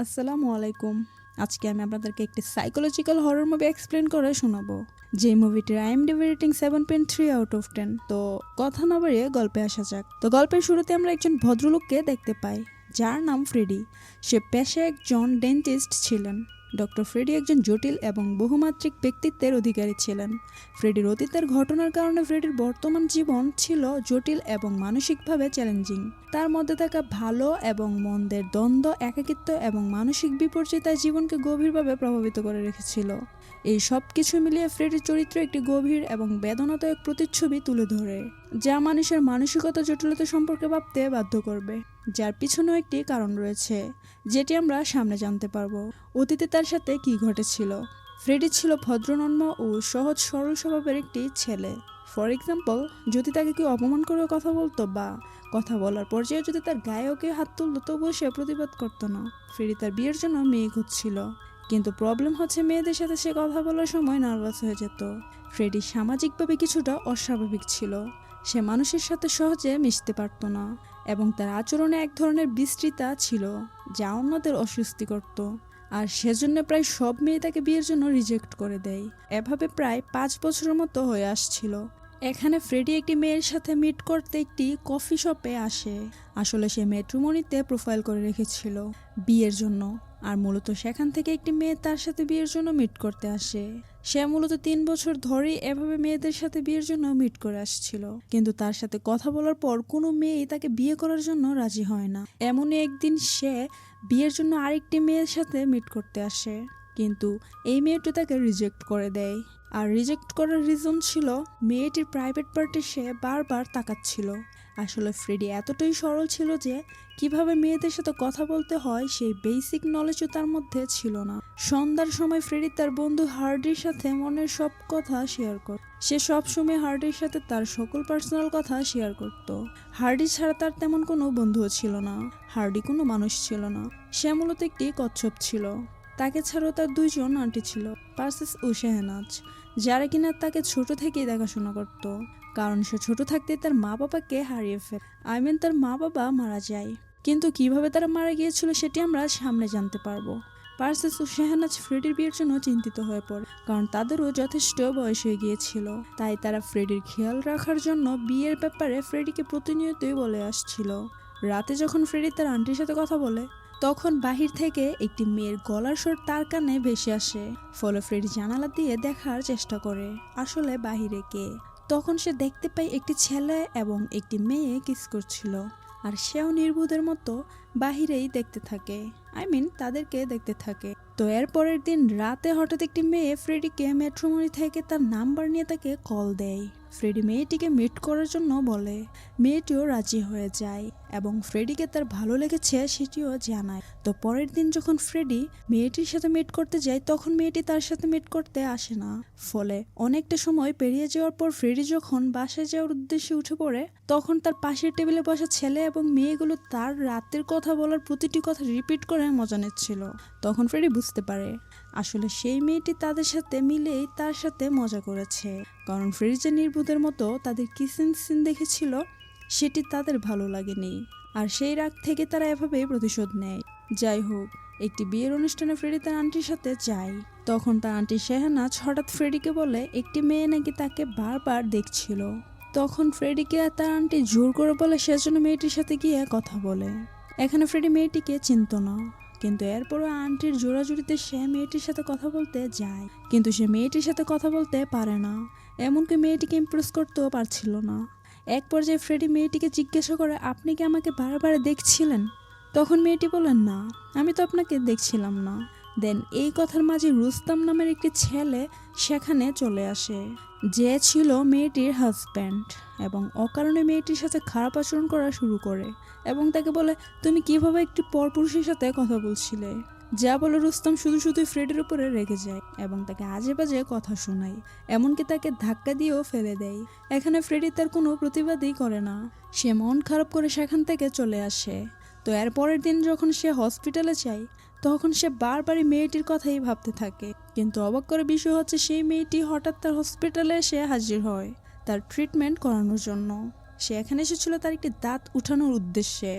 আসসালামু আলাইকুম। আজকে আমি আপনাদেরকে একটি সাইকোলজিক্যাল হরর মুভি এক্সপ্লেন করে শোনাবো। যে মুভিটির IMDB rating seven point three out of ten তো কথা না বাড়িয়ে গল্পে আসা যাক। তো গল্পের শুরুতে আমরা একজন ভদ্রলোককে দেখতে পাই। যার নাম ফ্রেডি। সে পেশায় একজন ডেন্টিস্ট ছিলেন। ডক্টর ফ্রেডি একজন জটিল এবং বহুমাত্রিক ব্যক্তিত্বের অধিকারী ছিলেন। ফ্রেডির অতীতের ঘটনার কারণে ফ্রেডির বর্তমান জীবন ছিল জটিল এবং মানসিকভাবে চ্যালেঞ্জিং। তার মধ্যে থাকা ভালো এবং মন্দের দ্বন্দ্ব, একাকিত্ব এবং মানসিক বিপর্যয় তার জীবনকে গভীরভাবে প্রভাবিত করে রেখেছিল। এই সব কিছু মিলিয়ে ফ্রেডির চরিত্র একটি গভীর এবং বেদনাদায়ক প্রতিচ্ছবি তুলে ধরে। যা মানুষের মানসিকতা জটিলতা সম্পর্কে ভাবতে বাধ্য করবে, যার পিছনেও একটি কারণ রয়েছে, যেটি আমরা সামনে জানতে পারব। অতীতে তার সাথে কি ঘটেছিল? ফ্রেডি ছিল ভদ্রনম্র ও সহজ সরল স্বভাবের একটি ছেলে। ফর এক্সাম্পল যদি তাকে কেউ অপমান করে কথা বলতো বা কথা বলার পর্যায়ে যদি তার গায়ে ওকে হাত তুলতো, তবুও সে প্রতিবাদ করতো না। ফ্রেডি তার বিয়ের জন্য মেয়ে খুঁজছিল। কিন্তু প্রবলেম হচ্ছে মেয়েদের সাথে সে কথা বলার সময় নার্ভাস হয়ে যেত। ফ্রেডি সামাজিকভাবে কিছুটা অস্বাভাবিক ছিল। সে মানুষের সাথে সহজে মিশতে পারতো না এবং তার আচরণে এক ধরনের বিস্তৃতা ছিল যা অন্যদের অস্বস্তি করত। আর সেজন্য প্রায় সব মেয়ে তাকে বিয়ের জন্য রিজেক্ট করে দেয়। এভাবে প্রায় পাঁচ বছরের মতো হয়ে আসছিল। এখানে ফ্রেডি একটি মেয়ের সাথে মিট করতে একটি কফি শপে আসে। আসলে সে মেট্রোমনিতে প্রোফাইল করে রেখেছিল বিয়ের জন্য। আর মূলত সেখান থেকে একটি মেয়ে তার সাথে বিয়ের জন্য মিট করতে আসে। সে মূলত তিন বছর ধরেই এভাবে মেয়েদের সাথে বিয়ের জন্য মিট করে আসছিল। কিন্তু তার সাথে কথা বলার পর কোনো মেয়েই তাকে বিয়ে করার জন্য রাজি হয় না। এমনই একদিন সে বিয়ের জন্য আরেকটি মেয়ের সাথে মিট করতে আসে। কিন্তু এই মেয়েটি তাকে রিজেক্ট করে দেয়। আর রিজেক্ট করার রিজন ছিল, মেয়েটির প্রাইভেট পার্টি সে বারবার তাকাচ্ছিল। আসলে ফ্রেডি এতটাই সরল ছিল যে, কীভাবে মেয়েদের সাথে কথা বলতে হয় সেই বেসিক নলেজও তার মধ্যে ছিল না। সন্ধ্যার সময় ফ্রেডি তার বন্ধু হার্ডির সাথে মনের সব কথা শেয়ার করত সে সব সময় হার্ডির সাথে তার সকল পার্সোনাল কথা শেয়ার করত। হার্ডি ছাড়া তার তেমন কোনো বন্ধুও ছিল না। হার্ডি কোনো মানুষ ছিল না। সে মূলত একটি কচ্ছপ ছিল। তাকে ছাড়াও তার দুইজন আন্টি ছিল, পার্সেস ও শেহনাজ, যারা কিনা তাকে ছোট থেকেই দেখাশোনা করত। কারণ সে ছোট থাকতে তার মা বাবাকে হারিয়ে ফেলে। আই মিন তার মা বাবা মারা যায়। কিন্তু কীভাবে তারা মারা গিয়েছিল সেটি আমরা সামনে জানতে পারব। পার্সেস ও শেহানাজ ফ্রেডির বিয়ের জন্য চিন্তিত হয়ে পড়ে, কারণ তাদেরও যথেষ্ট বয়স হয়ে গিয়েছিল। তাই তারা ফ্রেডির খেয়াল রাখার জন্য বিয়ের ব্যাপারে ফ্রেডিকে প্রতিনিয়তই বলে আসছিল। রাতে যখন ফ্রেডি তার আন্টির সাথে কথা বলে তখন বাহির থেকে একটি মেয়ের গলার স্বর তার কানে ভেসে আসে। ফলে ফ্রেড জানালা দিয়ে দেখার চেষ্টা করে, আসলে বাহিরে কে? তখন সে দেখতে পায় একটি ছেলে এবং একটি মেয়ে কিস করছিল, আর সেও নির্বোধের মতো বাহিরেই দেখতে থাকে। আই মিন, তাদেরকে দেখতে থাকে। তো এর পরের দিন রাতে হঠাৎ একটি মেয়ে ফ্রেডিকে মেট্রোমনি থেকে তার নাম্বার নিয়ে তাকে কল দেয়। ফ্রেডি মেয়েটিকে মিট করার জন্য বলে, মেয়েটিও রাজি হয়ে যায় এবং ফ্রেডিকে তার ভালো লেগেছে সেটিও জানায়। তো পরের দিন যখন ফ্রেডি মেয়েটির সাথে মিট করতে যায়, তখন মেয়েটি তার সাথে মিট করতে আসে না। ফলে অনেকটা সময় পেরিয়ে যাওয়ার পর ফ্রেডি যখন বাসায় যাওয়ার উদ্দেশ্যে উঠে পড়ে, তখন তার পাশের টেবিলে বসা ছেলে এবং মেয়েগুলো তার রাতের কথা বলার প্রতিটি কথা রিপিট করে মজা নিচ্ছিল। তখন ফ্রেডি বুঝতে পারে আসলে সেই মেয়েটি তাদের সাথে মিলেই তার সাথে মজা করেছে। কারণ ফ্রেডি যে নির্বুধের মতো তাদের কিসিং সিন দেখেছিল, সেটি তাদের ভালো লাগেনি। আর সেই রাগ থেকে তারা এভাবেই প্রতিশোধ নেয়। যাই হোক, একটি বিয়ের অনুষ্ঠানে ফ্রেডি তার আন্টির সাথে যায়। তখন তার আন্টি শেহানাজ হঠাৎ ফ্রেডিকে বলে, একটি মেয়ে নাকি তাকে বারবার দেখছিল। তখন ফ্রেডিকে তার আন্টি জোর করে বলে সেজন্য মেয়েটির সাথে গিয়ে কথা বলে। এখানে ফ্রেডি মেয়েটিকে চিনত না। কিন্তু এরপরও আন্টির জোড়াজুড়িতে সে মেয়েটির সাথে কথা বলতে যায়। কিন্তু সে মেয়েটির সাথে কথা বলতে পারে না। এমনকি মেয়েটিকে ইমপ্রেস করতেও পারছিল না। এক পর্যায়ে ফ্রেডি মেয়েটিকে জিজ্ঞাসা করে, আপনি কি আমাকে বারবার দেখছিলেন? তখন মেয়েটি বলেন না, আমি তো আপনাকে দেখছিলাম না। দেন এই কথার মাঝে রুস্তাম নামের একটি ছেলে সেখানে চলে আসে। যে ছিল মেয়েটির হাজব্যান্ড এবং অকারণে মেয়েটির সাথে খারাপ আচরণ করা শুরু করে এবং তাকে বলে, তুমি কীভাবে একটি পরপুরুষের সাথে কথা বলছিলে? যা বলে রুস্তম শুধু শুধু ফ্রেডের উপরে রেগে যায় এবং তাকে আজে বাজে কথা শোনায়, এমনকি তাকে ধাক্কা দিয়েও ফেলে দেয়। এখানে ফ্রেডি তার কোনো প্রতিবাদই করে না। সে মন খারাপ করে সেখান থেকে চলে আসে। তো এর পরের দিন যখন সে হসপিটালে যায় তখন সে বারবারই মেয়েটির কথাই ভাবতে থাকে। কিন্তু অবাক করে বিষয় হচ্ছে, সেই মেয়েটি হঠাৎ তার হসপিটালে এসে হাজির হয় তার ট্রিটমেন্ট করানোর জন্য। সে এখানে এসেছিল তার একটি দাঁত উঠানোর উদ্দেশ্যে।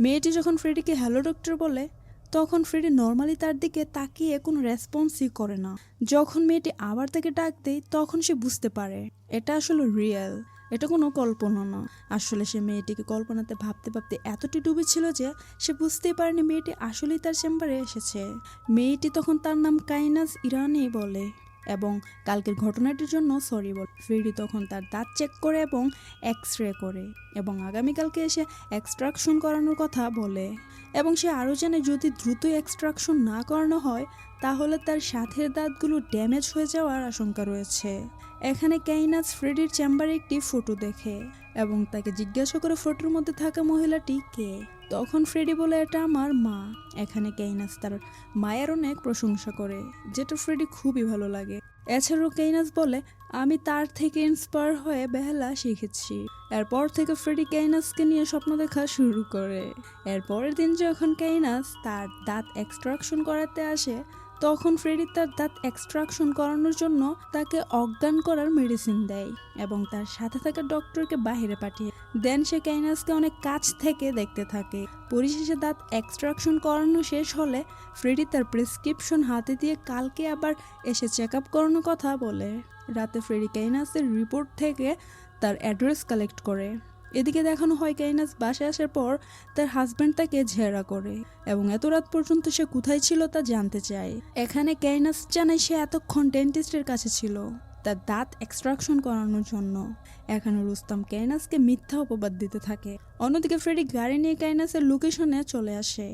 মেয়েটি যখন ফ্রেডিকে হ্যালো ডক্টর বলে, তখন ফ্রেডি নর্মালি তার দিকে তাকিয়ে কোনো রেসপন্সই করে না। যখন মেয়েটি আবার তাকে ডাক দেয়, তখন সে বুঝতে পারে, এটা আসলে রিয়েল এটা কোনো কল্পনা না। আসলে সে মেয়েটিকে কল্পনাতে ভাবতে ভাবতে এতটি ডুবেছিল যে সে বুঝতেই পারেনি মেয়েটি আসলেই তার চেম্বারে এসেছে। মেয়েটি তখন তার নাম কাইনাস ইরানি বলে। এবং কালকের ঘটনাটির জন্য সরি বল। ফ্রেডি তখন তার দাঁত চেক করে এবং এক্স রে করে এবং আগামীকালকে এসে এক্সট্রাকশন করানোর কথা বলে। এবং সে আরও জানে যদি দ্রুত এক্সট্রাকশন না করানো হয়, তাহলে তার সাথের দাঁতগুলো ড্যামেজ হয়ে যাওয়ার আশঙ্কা রয়েছে। এখানে কাইনাস ফ্রেডির চেম্বারে একটি ফটো দেখে এবং তাকে জিজ্ঞাসা করে ফটোর মধ্যে থাকা মহিলাটি কে? তখন ফ্রেডি বলে, এটা আমার মা। এখানে কেইনাস তার মায়ের অনেক প্রশংসা করে, যেটা ফ্রেডি খুবই ভালো লাগে। এছাড়াও কেইনাস বলে, আমি তার থেকে ইন্সপায়ার হয়ে বেহালা শিখেছি। এরপর থেকে ফ্রেডি কেইনাসকে নিয়ে স্বপ্ন দেখা শুরু করে। এরপরের দিন যখন কেইনাস তার দাঁত এক্সট্রাকশন করাতে আসে তখন ফ্রেডি তার দাঁত এক্সট্রাকশন করানোর জন্য তাকে অজ্ঞান করার মেডিসিন দেয় এবং তার সাথে থাকা ডক্টরকে বাইরে পাঠিয়ে দেন। সে কাইনাসকে অনেক কাছ থেকে দেখতে থাকে। পরিশেষে দাঁত এক্সট্রাকশন করানো শেষ হলে ফ্রেডি তার প্রেসক্রিপশন হাতে দিয়ে কালকে আবার এসে চেক আপ করানোর কথা বলে। রাতে ফ্রেডি কাইনাসের রিপোর্ট থেকে তার অ্যাড্রেস কালেক্ট করে। এদিকে দেখানো হয় কাইনাস বাসায় আসার পর তার হাজব্যান্ড তাকে ঝেড়া করে এবং এত রাত পর্যন্ত সে কোথায় ছিল তা জানতে চায়। এখানে কাইনাস জানায় সে এতক্ষণ ডেন্টিস্টের কাছে ছিল তার দাঁত এক্সট্রাকশন করানোর জন্য। এখানে রুস্তম কাইনাসকে মিথ্যা অপবাদ দিতে থাকে। অন্যদিকে ফ্রেডি গাড়ি নিয়ে কাইনাসের লোকেশনে চলে আসে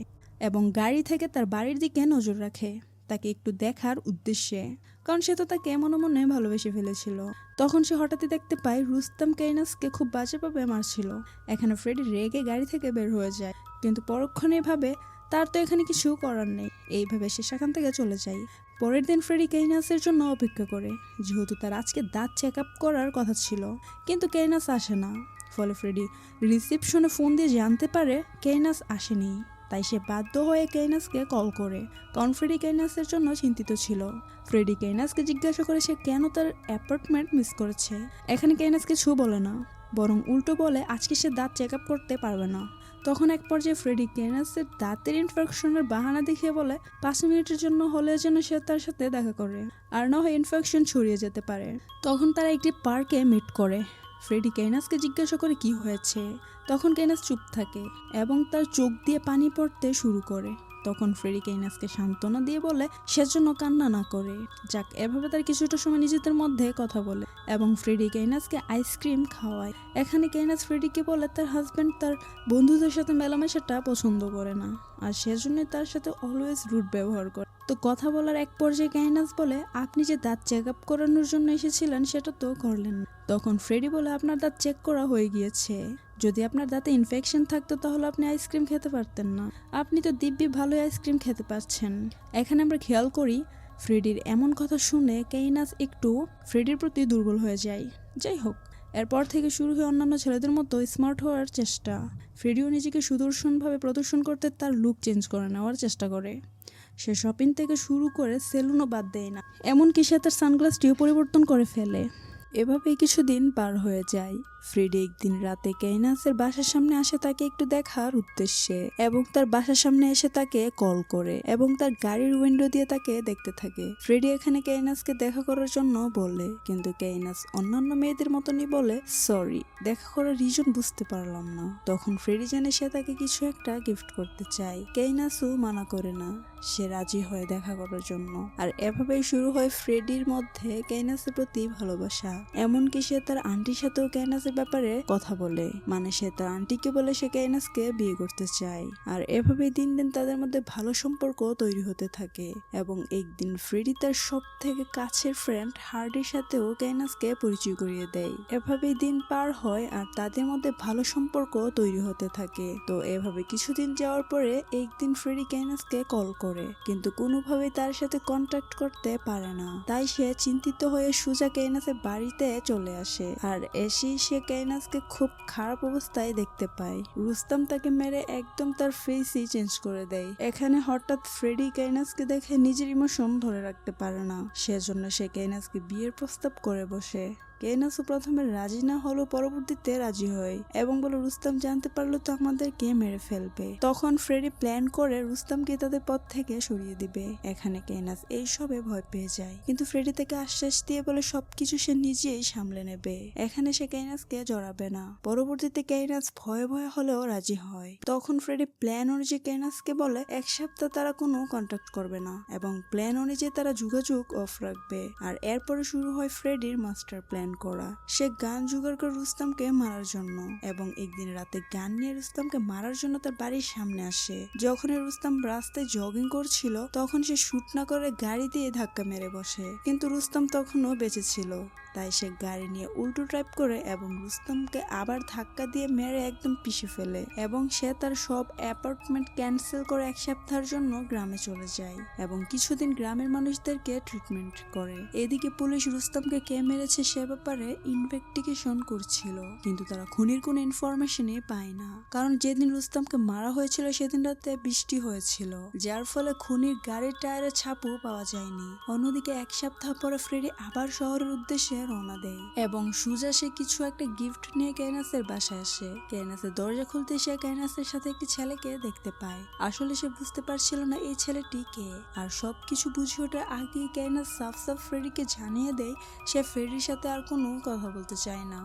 এবং গাড়ি থেকে তার বাড়ির দিকে নজর রাখে। তাকে একটু দেখার উদ্দেশ্যে। কারণ সে তো তাকে মনে মনে ভালোবেসে ফেলেছিল। তখন সে হঠাৎই দেখতে পায় রুস্তাম কাইনাসকে খুব বাজেভাবে মারছিল। এখানে ফ্রেডি রেগে গাড়ি থেকে বের হয়ে যায়। কিন্তু পরক্ষণে ভাবে, তার তো এখানে কিছু করার নেই। এইভাবে সে সেখান থেকে চলে যায়। পরের দিন ফ্রেডি কেইনাসের জন্য অপেক্ষা করে। যেহেতু তার আজকে দাঁত চেক আপ করার কথা ছিল, কিন্তু কেইনাস আসে না। ফলে ফ্রেডি রিসিপশনে ফোন দিয়ে জানতে পারে কেইনাস আসেনি। তাই সে বাধ্য হয়ে কেইনাসকে কল করে। কারণ ফ্রেডি কেইনাসের জন্য চিন্তিত ছিল। ফ্রেডি কেইনাসকে জিজ্ঞাসা করে সে কেন তার অ্যাপার্টমেন্ট মিস করেছে। এখানে কেইনাস কিছু বলে না, বরং উল্টো বলে, আজকে সে দাঁত চেক আপ করতে পারবে না। তখন এক পর্যায়ে ফ্রেডি কেনাসের দাঁতের ইনফেকশনের বাহানা দেখিয়ে বলে, পাঁচ মিনিটের জন্য হলে যেন সে তার সাথে দেখা করে, আর না হয় ইনফেকশন ছড়িয়ে যেতে পারে। তখন তারা একটি পার্কে মিট করে। ফ্রেডি কেনাসকে জিজ্ঞাসা করে কি হয়েছে। তখন কেনাস চুপ থাকে এবং তার চোখ দিয়ে পানি পড়তে শুরু করে। তখন ফ্রেডি কেইনাসকে সান্ত্বনা দিয়ে বলে সেজন্য কান্না না করে। যাক, এভাবে তার কিছুটা সময় নিজেদের মধ্যে কথা বলে এবং ফ্রেডি কেইনাসকে আইসক্রিম খাওয়ায়। এখানে কেইনাস ফ্রেডিকে বলে, তার হাজব্যান্ড তার বন্ধুদের সাথে মেলামেশাটা পছন্দ করে না। আর সেজন্যই তার সাথে অলওয়েজ রুট ব্যবহার করে। তো কথা বলার এক পর্যায়ে কাইনাস বলে, আপনি যে দাঁত চেক আপ করানোর জন্য এসেছিলেন, সেটা তো করলেন তখন ফ্রেডি বলে, আপনার দাঁত চেক করা হয়ে গিয়েছে। যদি আপনার দাঁতে ইনফেকশন থাকতো, তাহলে আপনি আইসক্রিম খেতে পারতেন না। আপনি তো দিব্যি ভালোই আইসক্রিম খেতে পারছেন। এখানে আমরা খেয়াল করি, ফ্রেডির এমন কথা শুনে কেইনাস একটু ফ্রেডির প্রতি দুর্বল হয়ে যায়। যাই হোক। এরপর থেকে শুরু হয়ে অন্যান্য ছেলেদের মতো স্মার্ট হওয়ার চেষ্টা। ফ্রেডিও নিজেকে সুদর্শনভাবে প্রদর্শন করতে তার লুক চেঞ্জ করে নেওয়ার চেষ্টা করে। সে শপিং থেকে শুরু করে সেলুনও বাদ দেয় না। এমনকি সে তার সানগ্লাসটিও পরিবর্তন করে ফেলে। এভাবেই কিছুদিন পার হয়ে যায়। ফ্রেডি একদিন রাতে কেইনাসের বাসার সামনে আসে তাকে একটু দেখার উদ্দেশ্যে এবং তার বাসার সামনে এসে তাকে কল করে এবং তার গাড়ির উইন্ডো দিয়ে তাকে দেখতে থাকে। ফ্রেডি এখানে কেইনাসকে দেখা করার জন্য বলে, কিন্তু কেইনাস অন্যান্য মেয়েদের মতনই বলে সরি দেখা করার রিজন বুঝতে পারলাম না। তখন ফ্রেডি জানে সে তাকে কিছু একটা গিফট করতে চায়। কেইনাসও মানা করে না, সে রাজি হয় দেখা করার জন্য। আর এভাবেই শুরু হয় ফ্রেডির মধ্যে কেইনাসের প্রতি ভালোবাসা। এমনকি সে তার আন্টির সাথেও কেইনাসের ব্যাপারে কথা বলে। মানে সে তার আন্টিকে বলে সে কেইনাসকে বিয়ে করতে চায়। আর এভাবেই দিন দিন তাদের মধ্যে ভালো সম্পর্ক তৈরি হতে থাকে। এবং একদিন ফ্রেডি তার সব থেকে কাছের ফ্রেন্ড হার্ডির সাথেও কেইনাসকে পরিচয় করিয়ে দেয়। এভাবেই দিন পার হয় আর তাদের মধ্যে ভালো সম্পর্ক তৈরি হতে থাকে। তো এভাবে কিছুদিন যাওয়ার পরে একদিন ফ্রেডি কেইনাসকে কল করে। কিন্তু কোনোভাবেই তার সাথে কন্ট্যাক্ট করতে পারে না। তাই সে চিন্তিত হয়ে সুজা কেইনাসের বাড়িতে চলে আসে। আর এসে সে কাইনাসকে খুব খারাপ অবস্থায় দেখতে পায়। রুস্তম তাকে মেরে একদম তার ফেসই চেঞ্জ করে দেয়। এখানে হঠাৎ ফ্রেডি কাইনাসকে দেখে নিজের ইমোশন ধরে রাখতে পারে না। সেজন্য সে কাইনাসকে বিয়ের প্রস্তাব করে বসে। কেনাসও প্রথমে রাজি না হলেও পরবর্তীতে রাজি হয় এবং বলে, রুস্তাম জানতে পারল তো আমাদেরকে মেরে ফেলবে। তখন ফ্রেডি প্ল্যান করে রুস্তামকে তাদের পথ থেকে সরিয়ে দিবে। এখানে কেনাস এইসবে ভয় পেয়ে যায়। কিন্তু ফ্রেডি থেকে আশ্বাস দিয়ে বলে, সবকিছু সে নিজেই সামলে নেবে। এখানে সে কেইনাসকে জড়াবে না। পরবর্তীতে কেইনাস ভয়ে ভয়ে হলেও রাজি হয়। তখন ফ্রেডি প্ল্যান অনুযায়ী কেইনাসকে বলে, এক সপ্তাহ তারা কোনো কন্ট্যাক্ট করবে না। এবং প্ল্যান অনুযায়ী তারা যোগাযোগ অফ রাখবে। আর এরপরে শুরু হয় ফ্রেডির মাস্টার প্ল্যান করা। সে গান জোগাড় করে রুস্তামকে মারার জন্য এবং একদিন রাতে গান নিয়ে রুস্তামকে মারার জন্য তার বাড়ির সামনে আসে। যখন রুস্তাম রাস্তায় জগিং করছিল, তখন সে শুট না করে গাড়ি দিয়ে ধাক্কা মেরে বসে। কিন্তু রুস্তাম তখনও বেঁচে ছিল। তাই সে গাড়ি নিয়ে উল্টো ড্রাইভ করে এবং রুস্তমকে আবার ধাক্কা দিয়ে মেরে একদম পিষে ফেলে এবং সে তার সব অ্যাপার্টমেন্ট ক্যান্সেল করে এক সপ্তাহের জন্য গ্রামে চলে যায় এবং কিছুদিন গ্রামের মানুষদেরকে ট্রিটমেন্ট করে। এদিকে পুলিশ রুস্তমকে কে মেরেছে সে ব্যাপারে ইনভেস্টিগেশন করছিল। কিন্তু তারা খুনির কোনো ইনফরমেশনই পায় না। কারণ যেদিন রুস্তমকে মারা হয়েছিল, সেদিন রাতে বৃষ্টি হয়েছিল। যার ফলে খুনির গাড়ির টায়ারের ছাপও পাওয়া যায়নি। অন্যদিকে এক সপ্তাহ পরে ফ্রেডি আবার শহরের উদ্দেশ্যে রওনা দেয়। এবং সুজা সে কিছু একটা গিফট নিয়ে কেনাসের বাসায় আসে। কেনাসের দরজা খুলতে সে কেনাসের সাথে একটি ছেলেকে দেখতে পায়। আসলে সে বুঝতে পারছিল না এই ছেলেটি কে। আর সবকিছু বুঝে ওঠার আগেই কেনাস সাফ সাফ ফ্রেডিকে জানিয়ে দেয়, সে ফ্রেডির সাথে আর কোনো কথা বলতে চায় না।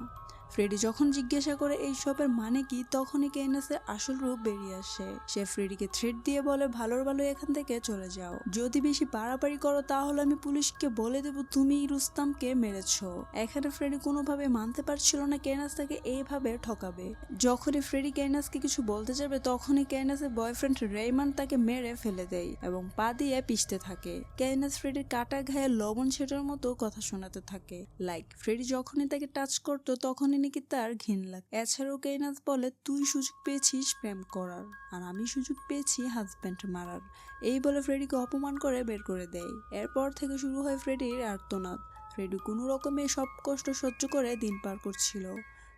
ফ্রেডি যখন জিজ্ঞাসা করে এই সবের মানে কি, তখনই কেনাসের আসল রূপ বেরিয়ে আসে। সে ফ্রেডিকে থ্রেড দিয়ে বলে, ভালোর ভালো এখান থেকে চলে যাও। যদি বেশি বাড়াবাড়ি করো, তাহলে আমি পুলিশকে বলে দেবো, তুমি রুস্তামকে মেরেছ। এখানে ফ্রেডি কোনোভাবে মানতে পারছিল না কেনাস তাকে এইভাবে ঠকাবে। যখনই ফ্রেডি কেনাসকে কিছু বলতে যাবে, তখনই কেনাসের বয়ফ্রেন্ড রেইমান তাকে মেরে ফেলে দেয় এবং পা দিয়ে পিষতে থাকে। কেনাস ফ্রেডির কাটা ঘায়ে লবণ ছেটার মতো কথা শোনাতে থাকে। লাইক ফ্রেডি যখনই তাকে টাচ করতো, তখনই নাকি তার ঘিন লাগে। এছাড়াও কেনাথ বলে, তুই সুযোগ পেয়েছিস প্রেম করার, আর আমি সুযোগ পেয়েছি হাজব্যান্ড মারার। এই বলে ফ্রেডিকে অপমান করে বের করে দেয়। এরপর থেকে শুরু হয় ফ্রেডির আর্তনাদ। ফ্রেডি কোনো রকমে সব কষ্ট সহ্য করে দিন পার করছিল।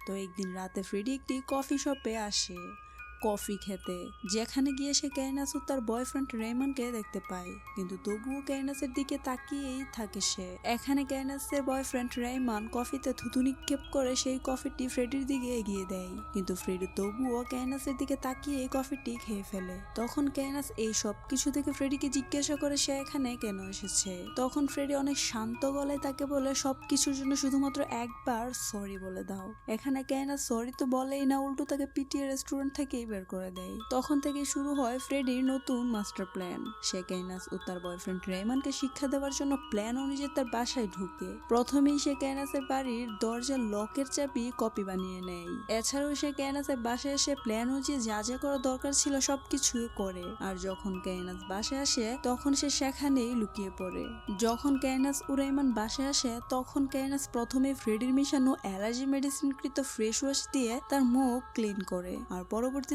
তো একদিন রাতে ফ্রেডি একটি কফি শপে আসে। কফি খেতে। যেখানে গিয়ে সে ক্যাইনাস ও তার বয়ফ্রেন্ড রেমনকে দেখতে পায়। কিন্তু তবুও ক্যাইনাসের দিকে তাকিয়েই থাকে সে। এখানে ক্যাইনাসের বয়ফ্রেন্ড রেমন কফিতে থুতু নিক্ষেপ করে সেই কফিটি ফ্রেডির দিকে এগিয়ে দেয়। কিন্তু ফ্রেডি তবুও ক্যাইনাসের দিকে তাকিয়ে কফিটি খেয়ে ফেলে। তখন ক্যাইনাস এই সব কিছু থেকে ফ্রেডিকে জিজ্ঞাসা করে সে এখানে কেন এসেছে। তখন ফ্রেডি অনেক শান্ত গলায় তাকে বলে সব কিছুর জন্য শুধুমাত্র একবার সরি বলে দাও। এখানে ক্যাইনাস সরি তো বলেই না, উল্টো তাকে পিটিয়ে রেস্টুরেন্ট থেকেই বের করে দেয়। তখন থেকে শুরু হয় ফ্রেডির নতুন মাস্টার প্ল্যান। সে কেইনাস ও তার বয়ফ্রেন্ড রেইমানকে শিক্ষা দেওয়ার জন্য প্ল্যান অনুযায়ী তার বাসায় ঢুকে। প্রথমেই সে ক্যানাসের বাড়ির দরজার লকের চাবি কপি বানিয়ে নেয়। এছাড়াও সে ক্যানাসের বাসায় এসে প্ল্যান অনুযায়ী যা যা করা দরকার ছিল সবকিছুই করে। আর যখন ক্যানাস বাসায় আসে, তখন সে সেখানেই লুকিয়ে পড়ে। যখন ক্যানাস ও রেইমান বাসায় আসে, তখন ক্যানাস প্রথমে ফ্রেডির মিশানো অ্যালার্জি মেডিসিন মেডিসিনকৃত ফ্রেশ ওয়াশ দিয়ে তার মুখ ক্লিন করে। আর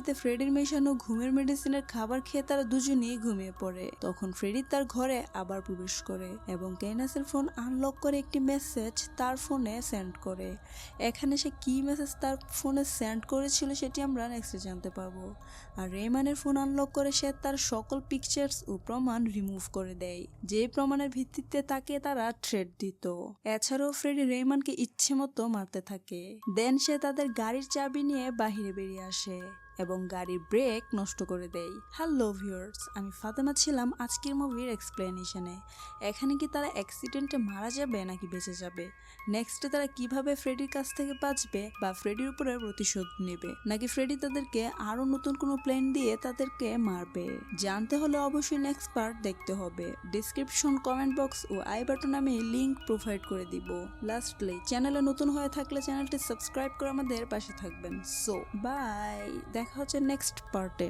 পরবর্তীতে ফ্রেডির মেশানো ঘুমের মেডিসিনের খাবার খেয়ে তারা দুজনেই ঘুমিয়ে পড়ে। তখন ফ্রেডি তার ঘরে আবার প্রবেশ করে এবং কেনাসের ফোন আনলক করে একটি মেসেজ তার ফোনে সেন্ড করে। এখানে সে কি মেসেজ তার ফোনে সেন্ড করেছিল সেটি আমরা নেক্সটে জানতে পারব। আর রেমানের ফোন আনলক করে সে তার সকল পিকচার্স ও প্রমাণ রিমুভ করে দেয়, যে প্রমাণের ভিত্তিতে তাকে তারা থ্রেড দিত। এছাড়াও ফ্রেডি রেমানকে ইচ্ছে মতো মারতে থাকে। দেন সে তাদের গাড়ির চাবি নিয়ে বাহিরে বেরিয়ে আসে। এবং গাড়ির ব্রেক নষ্ট করে দেয়। হ্যালো ভিউয়ার্স আমি ফাতেমা ছিলাম আজকের মুভির এক্সপ্লেনেশনে এখানে কি তারা অ্যাক্সিডেন্টে মারা যাবে নাকি বেঁচে যাবে? নেক্সটে তারা কীভাবে ফ্রেডির কাছ থেকে বাঁচবে বা ফ্রেডির উপরে প্রতিশোধ নেবে? নাকি ফ্রেডি তাদেরকে আরও নতুন কোনো প্ল্যান দিয়ে তাদেরকে মারবে? জানতে হলে অবশ্যই নেক্সট পার্ট দেখতে হবে। ডিসক্রিপশন কমেন্ট বক্স ও আই বাটন আমি লিঙ্ক প্রোভাইড করে দিব। লাস্টলি চ্যানেলে নতুন হয়ে থাকলে চ্যানেলটি সাবস্ক্রাইব করে আমাদের পাশে থাকবেন। সো বাই দেখা হচ্ছে নেক্সট পার্টে